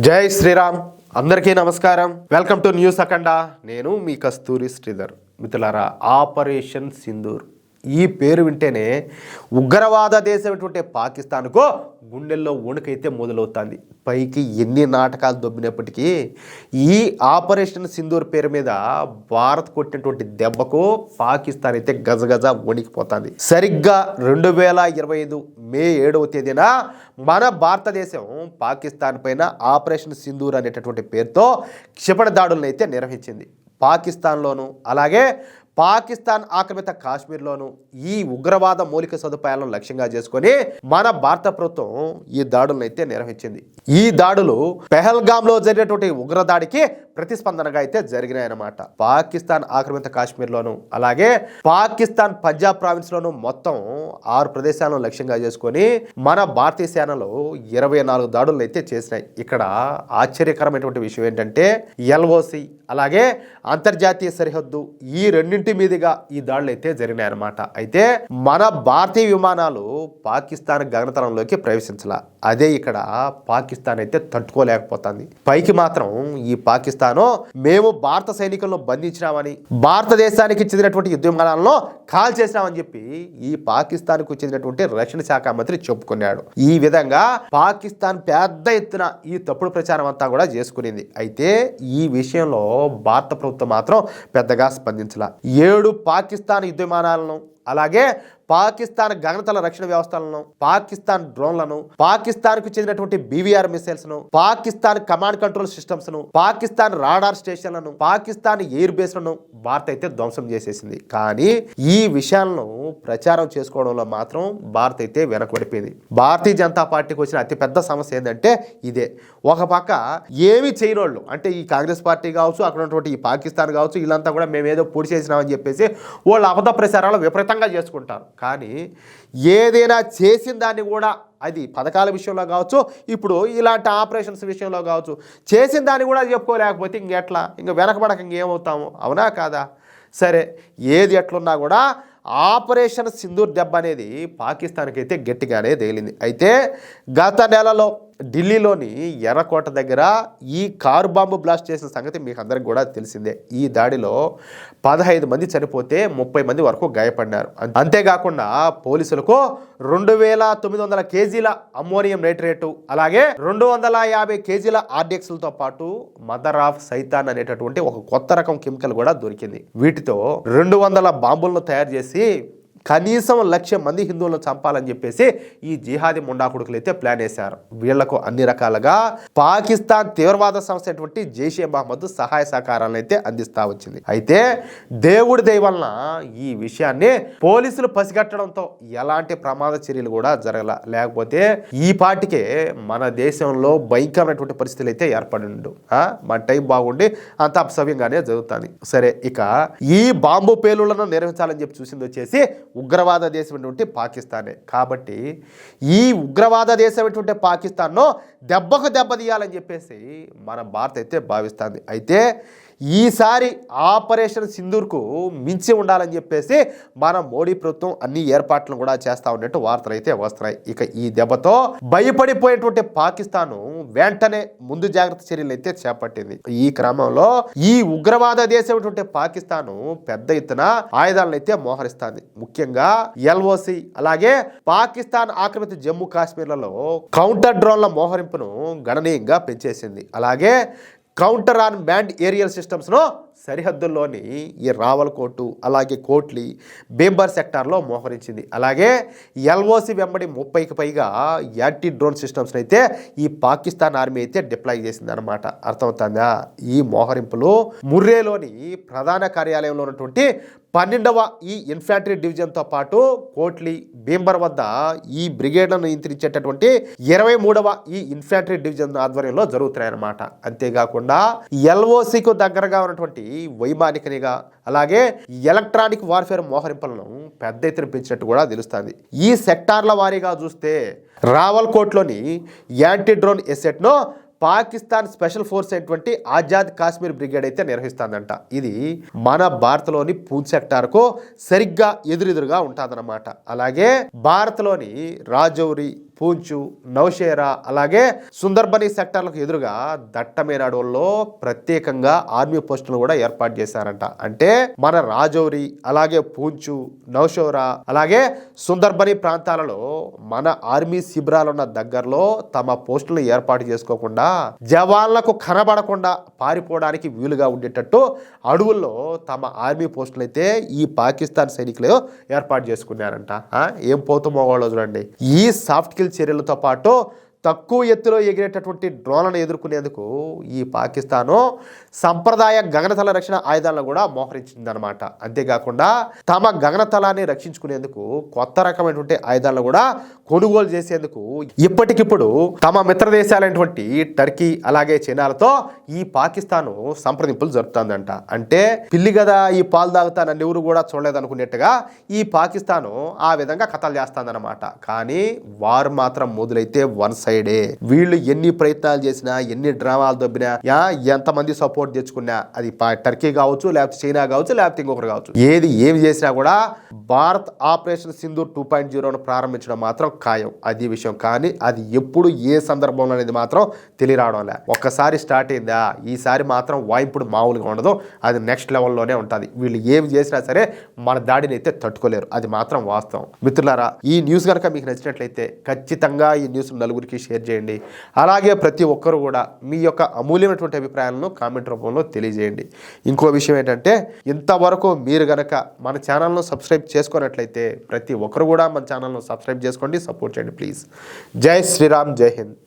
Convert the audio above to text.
జై శ్రీరామ్. అందరికీ నమస్కారం. Welcome to news Akhanda. నేను మీ కస్తూరి శ్రీధర్. మిత్రులారా ఆపరేషన్ సింధూర్. ఈ పేరు వింటేనే ఉగ్రవాద దేశమైనటువంటి పాకిస్తాన్కో గుండెల్లో వణుకైతే మొదలవుతుంది. పైకి ఎన్ని నాటకాలు దొబ్బినప్పటికీ ఈ ఆపరేషన్ సింధూర్ పేరు మీద భారత్ కొట్టినటువంటి దెబ్బకు పాకిస్తాన్ అయితే గజగజ వణికిపోతుంది. సరిగ్గా రెండు వేల ఇరవై ఐదు మే ఏడవ తేదీన మన భారతదేశం పాకిస్తాన్ పైన ఆపరేషన్ సింధూర్ అనేటటువంటి పేరుతో క్షిపణ దాడులను అయితే నిర్వహించింది. పాకిస్తాన్లోను అలాగే పాకిస్తాన్ ఆక్రమిత కాశ్మీర్లోను ఈ ఉగ్రవాద మౌలిక సదుపాయాలను లక్ష్యంగా చేసుకొని మన భారత ప్రభుత్వం ఈ దాడులను అయితే నిర్వహించింది. ఈ దాడులు పెహల్గాంలో జరిగినటువంటి ఉగ్రదాడికి ప్రతిస్పందనగా అయితే జరిగినాయన్నమాట. పాకిస్తాన్ ఆక్రమిత కాశ్మీర్లోను అలాగే పాకిస్తాన్ పంజాబ్ ప్రావిన్స్ లోను మొత్తం ఆరు ప్రదేశాలను లక్ష్యంగా చేసుకొని మన భారతీయ సేనలు ఇరవై నాలుగు దాడులను అయితే చేసినాయి. ఇక్కడ ఆశ్చర్యకరమైనటువంటి విషయం ఏంటంటే ఎల్ఓసి అలాగే అంతర్జాతీయ సరిహద్దు ఈ రెండు రెండింటి మీదుగా ఈ దాడులు అయితే జరిగినాయన్నమాట. అయితే మన భారతీయ విమానాలు పాకిస్తాన్ గగనతలంలోకి ప్రవేశించాల. అదే ఇక్కడ పాకిస్తాన్ అయితే తట్టుకోలేకపోతుంది. పైకి మాత్రం ఈ పాకిస్తాను మేము భారత సైనికులను బంధించినామని భారతదేశానికి చెందినటువంటి యుద్ధ విమానాలను కాల్ చేసినామని చెప్పి ఈ పాకిస్తాన్కు చెందినటువంటి రక్షణ శాఖ మంత్రి చెప్పుకున్నాడు. ఈ విధంగా పాకిస్తాన్ పెద్ద ఎత్తున ఈ తప్పుడు ప్రచారం అంతా కూడా చేసుకునింది. అయితే ఈ విషయంలో భారత ప్రభుత్వం మాత్రం పెద్దగా స్పందించాల. ఏడు పాకిస్తాన్ యుద్ధ విమానాలను అలాగే పాకిస్తాన్ గగనతల రక్షణ వ్యవస్థలను పాకిస్తాన్ డ్రోన్లను పాకిస్తాన్కు చెందినటువంటి బీవీఆర్ మిసైల్స్ను పాకిస్తాన్ కమాండ్ కంట్రోల్ సిస్టమ్స్ను పాకిస్తాన్ రాడార్ స్టేషన్లను పాకిస్తాన్ ఎయిర్ బేస్లను భారత్ అయితే ధ్వంసం చేసేసింది. కానీ ఈ విషయాలను ప్రచారం చేసుకోవడంలో మాత్రం భారత్ అయితే వెనకబడిపోయింది. భారతీయ జనతా పార్టీకి వచ్చిన అతిపెద్ద సమస్య ఏంటంటే ఇదే. ఒక పక్క ఏమి చేయనోళ్ళు అంటే ఈ కాంగ్రెస్ పార్టీ కావచ్చు అక్కడ ఉన్నటువంటి ఈ పాకిస్తాన్ కావచ్చు వీళ్ళంతా కూడా మేము ఏదో పొడి చేసినామని చెప్పేసి వాళ్ళు అబద్ధ ప్రచారాలు విపరీతంగా చేసుకుంటారు. కానీ ఏదైనా చేసిన దాన్ని కూడా అది పథకాల విషయంలో కావచ్చు ఇప్పుడు ఇలాంటి ఆపరేషన్స్ విషయంలో కావచ్చు చేసిన దాన్ని కూడా చెప్పుకోలేకపోతే ఇంకెట్లా ఇంక వెనకబడక ఇంకేమవుతాము అవునా కాదా? సరే ఏది ఎట్లున్నా కూడా ఆపరేషన్ సింధూర్ దెబ్బ అనేది పాకిస్తాన్కి అయితే గట్టిగానే తేలింది. అయితే గత నెలలో ఢిల్లీలోని ఎర్రకోట దగ్గర ఈ కారు బాంబు బ్లాస్ట్ చేసిన సంగతి మీకు అందరికి కూడా తెలిసిందే. ఈ దాడిలో పదహైదు మంది చనిపోతే ముప్పై మంది వరకు గాయపడినారు అంతేకాకుండా పోలీసులకు రెండు వేల తొమ్మిది వందల కేజీల అమ్మోనియం నైట్రేటు అలాగే రెండు వందల యాభై కేజీల ఆర్డిఎక్స్లతో పాటు మదర్ ఆఫ్ సైతాన్ అనేటటువంటి ఒక కొత్త రకం కెమికల్ కూడా దొరికింది. వీటితో రెండు వందల బాంబులను తయారు చేసి కనీసం లక్ష మంది హిందువులను చంపాలని చెప్పేసి ఈ జిహాదీ ముండాకుడుకులు అయితే ప్లాన్ వేశారు. వీళ్ళకు అన్ని రకాలుగా పాకిస్తాన్ తీవ్రవాద సంస్థ అయినటువంటి జైషే మహమ్మద్ సహాయ సహకారాలను అయితే అందిస్తా వచ్చింది. అయితే దేవుడి దయవలన ఈ విషయాన్ని పోలీసులు పసిగట్టడంతో ఎలాంటి ప్రమాద చర్యలు కూడా జరగల. లేకపోతే ఈ పాటికే మన దేశంలో భయంకరమైనటువంటి పరిస్థితులు అయితే ఏర్పడిండు మన టైం బాగుండి అంత అపసవ్యంగానే జరుగుతుంది. సరే ఇక ఈ బాంబు పేలులను నిర్వహించాలని చెప్పి చూసింది వచ్చేసి ఉగ్రవాద దేశమైనటువంటి పాకిస్తానే. కాబట్టి ఈ ఉగ్రవాద దేశమైనటువంటి పాకిస్తాన్ను దెబ్బకు దెబ్బ తీయాలని చెప్పేసి మన భారత్ అయితే భావిస్తుంది. అయితే ఈసారి ఆపరేషన్ సింధూర్కు మించి ఉండాలని చెప్పేసి మన మోడీ ప్రభుత్వం అన్ని ఏర్పాట్లను కూడా చేస్తా ఉన్నట్టు వార్తలు అయితే వస్తున్నాయి. ఇక ఈ దెబ్బతో భయపడిపోయేటువంటి పాకిస్తాన్ వెంటనే ముందు జాగ్రత్త చర్యలు అయితే చేపట్టింది. ఈ క్రమంలో ఈ ఉగ్రవాద దేశమైనటువంటి పాకిస్తాన్ పెద్ద ఎత్తున ఆయుధాలను అయితే మోహరిస్తుంది. ముఖ్యంగా ఎల్ఓసి అలాగే పాకిస్తాన్ ఆక్రమిత జమ్మూ కాశ్మీర్లలో కౌంటర్ డ్రోన్ల మోహరింపును గణనీయంగా పెంచేసింది. అలాగే కౌంటర్ ఆన్ బ్యాండ్ ఏరియల్ సిస్టమ్స్ను సరిహద్దుల్లోని ఈ రావల్కోటు అలాగే కోట్లి బేంబర్ సెక్టార్లో మోహరించింది. అలాగే ఎల్ఓసి వెంబడి ముప్పైకి పైగా యాంటీ డ్రోన్ సిస్టమ్స్ని అయితే ఈ పాకిస్తాన్ ఆర్మీ అయితే డిప్లాయ్ చేసింది అనమాట అర్థమవుతుందా? ఈ మోహరింపులు ముర్రేలోని ప్రధాన కార్యాలయంలో ఉన్నటువంటి పన్నెండవ ఈ ఇన్ఫాంట్రీ డివిజన్తో పాటు కోట్లి భీంబర్ వద్ద ఈ బ్రిగేడ్లను నియంత్రించేటటువంటి ఇరవై మూడవ ఈ ఇన్ఫాంట్రీ డివిజన్ ఆధ్వర్యంలో జరుగుతున్నాయన్నమాట. అంతేకాకుండా ఎల్ఓసికు దగ్గరగా ఉన్నటువంటి వైమానికనిగా అలాగే ఎలక్ట్రానిక్ వార్ఫేర్ మోహరింపులను పెద్ద ఎత్తున పెంచినట్టు కూడా తెలుస్తుంది. ఈ సెక్టార్ల వారీగా చూస్తే రావల్కోట్లోని యాంటీ డ్రోన్ ఎసెట్ను పాకిస్తాన్ స్పెషల్ ఫోర్స్ అయినటువంటి ఆజాద్ కాశ్మీర్ బ్రిగేడ్ అయితే నిర్వహిస్తుందంట. ఇది మన భారత్లోని పూంచ్ సెక్టార్కు సరిగ్గా ఎదురెదురుగా ఉంటుందన్నమాట. అలాగే భారత్లోని రాజౌరి పూంచు నౌషేరా అలాగే సుందర్బని సెక్టార్లకు ఎదురుగా దట్టమైన అడవుల్లో ప్రత్యేకంగా ఆర్మీ పోస్టులు కూడా ఏర్పాటు చేశారంట. అంటే మన రాజౌరి అలాగే పూంచు నౌషోరా అలాగే సుందర్బని ప్రాంతాలలో మన ఆర్మీ శిబిరాలున్న దగ్గరలో తమ పోస్టులు ఏర్పాటు చేసుకోకుండా జవాన్లకు కనబడకుండా పారిపోవడానికి వీలుగా ఉండేటట్టు అడవుల్లో తమ ఆర్మీ పోస్టులు అయితే ఈ పాకిస్తాన్ సైనికులు ఏర్పాటు చేసుకున్నారంట. ఏం పోతుమో వాళ్ళు చూడండి ఈ సాఫ్ట్ కిల్ చర్యలతో పాటు తక్కువ ఎత్తులో ఎగిరేటటువంటి డ్రోన్లను ఎదుర్కొనేందుకు ఈ పాకిస్తాను సంప్రదాయ గగనతల రక్షణ ఆయుధాలను కూడా మోహరించిందనమాట అంతేకాకుండా తమ గగనతలాన్ని రక్షించుకునేందుకు కొత్త రకమైనటువంటి ఆయుధాలను కూడా కొనుగోలు చేసేందుకు ఇప్పటికిప్పుడు తమ మిత్ర దేశాలైనటువంటి టర్కీ అలాగే చైనాలతో ఈ పాకిస్తాను సంప్రదింపులు జరుపుతుందంట. అంటే పిల్లి కదా ఈ పాలు తాగుతానని ఎవరు కూడా చూడలేదనుకునేట్టుగా ఈ పాకిస్తాను ఆ విధంగా కథలు చేస్తుందన్నమాట. కానీ వారు మాత్రం మొదలైతే వన్ సైడ్ వీళ్ళు ఎన్ని ప్రయత్నాలు చేసినా ఎన్ని డ్రామాలు దొబ్బినా యా ఎంతమంది సపోర్ట్ తెచ్చుకున్నా అది టర్కీ కావచ్చు లేకపోతే చైనా కావచ్చు లేకపోతే ఇంకొకరు కావచ్చు. ఏది ఏమి చేసినా కూడా Bharat operation Sindhu two point జీరోను ప్రారంభించడం మాత్రం ఖాయం. అది విషయం. కానీ అది ఎప్పుడు ఏ సందర్భంలో అనేది మాత్రం తెలియరావడం లే. ఒక్కసారి స్టార్ట్ అయిందా ఈసారి మాత్రం వాయింపుడు మామూలుగా ఉండదు. అది నెక్స్ట్ లెవెల్లోనే ఉంటుంది. వీళ్ళు ఏమి చేసినా సరే మన దాడిని అయితే తట్టుకోలేరు. అది మాత్రం వాస్తవం. మిత్రులారా ఈ న్యూస్ కనుక మీకు నచ్చినట్లయితే ఖచ్చితంగా ఈ న్యూస్ నలుగురికి షేర్ చేయండి. అలాగే ప్రతి ఒక్కరు కూడా మీ యొక్క అమూల్యమైనటువంటి అభిప్రాయాలను కామెంట్ రూపంలో తెలియజేయండి. ఇంకో విషయం ఏంటంటే ఇంతవరకు మీరు గనక మన ఛానల్ను సబ్స్క్రైబ్ చేసుకున్నట్లయితే ప్రతి ఒక్కరు కూడా మన ఛానల్ను సబ్స్క్రైబ్ చేసుకోండి సపోర్ట్ చేయండి ప్లీజ్. జై శ్రీరామ్ జై హింద్.